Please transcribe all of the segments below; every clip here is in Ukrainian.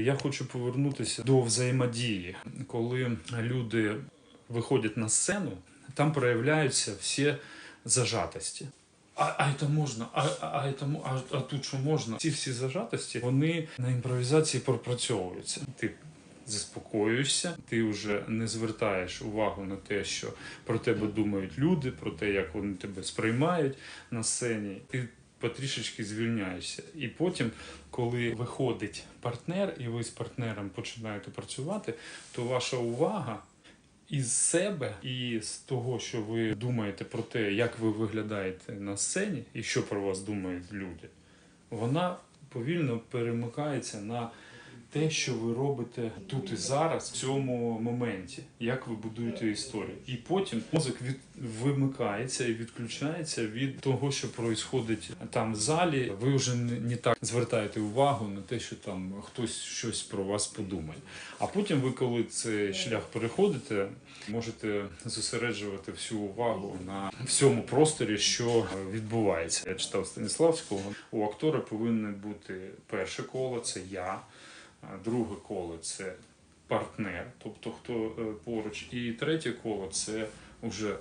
Я хочу повернутися до взаємодії, коли люди виходять на сцену, там проявляються всі зажатості. А, а це можна, а, а, а, а тут що можна? Ці всі зажатості вони на імпровізації пропрацьовуються. Ти заспокоюєшся, ти вже не звертаєш увагу на те, що про тебе думають люди, про те, як вони тебе сприймають на сцені. Ти потрішечки звільняєшся. І потім, коли виходить партнер, і ви з партнером починаєте працювати, то ваша увага із себе і з того, що ви думаєте про те, як ви виглядаєте на сцені, і що про вас думають люди, вона повільно перемикається на те, що ви робите тут і зараз, в цьому моменті, як ви будуєте історію. І потім мозок від вимикається і відключається від того, що відбувається там в залі. Ви вже не, так звертаєте увагу на те, що там хтось щось про вас подумає. А потім ви, коли цей шлях переходите, можете зосереджувати всю увагу на всьому просторі, що відбувається. Я читав Станіславського. У актора повинне бути перше коло це я. А Друге коло це партнер, тобто хто е, поруч, і третє коло це вже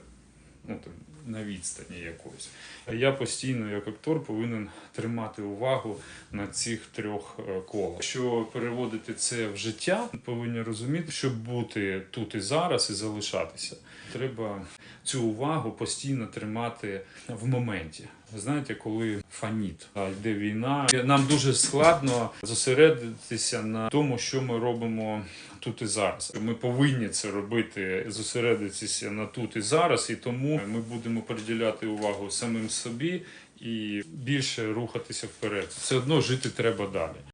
ну, там, на відстані якоїсь. Я постійно, як актор, повинен тримати увагу на цих трьох е, колах. Якщо переводити це в життя, повинні розуміти, щоб бути тут і зараз і залишатися. Треба цю увагу постійно тримати в моменті. Знаєте, коли фаніт а йде війна, нам дуже складно зосередитися на тому, що ми робимо тут і зараз. Ми повинні це робити, зосередитися на тут і зараз, і тому ми будемо приділяти увагу самим собі і більше рухатися вперед. Все одно жити треба далі.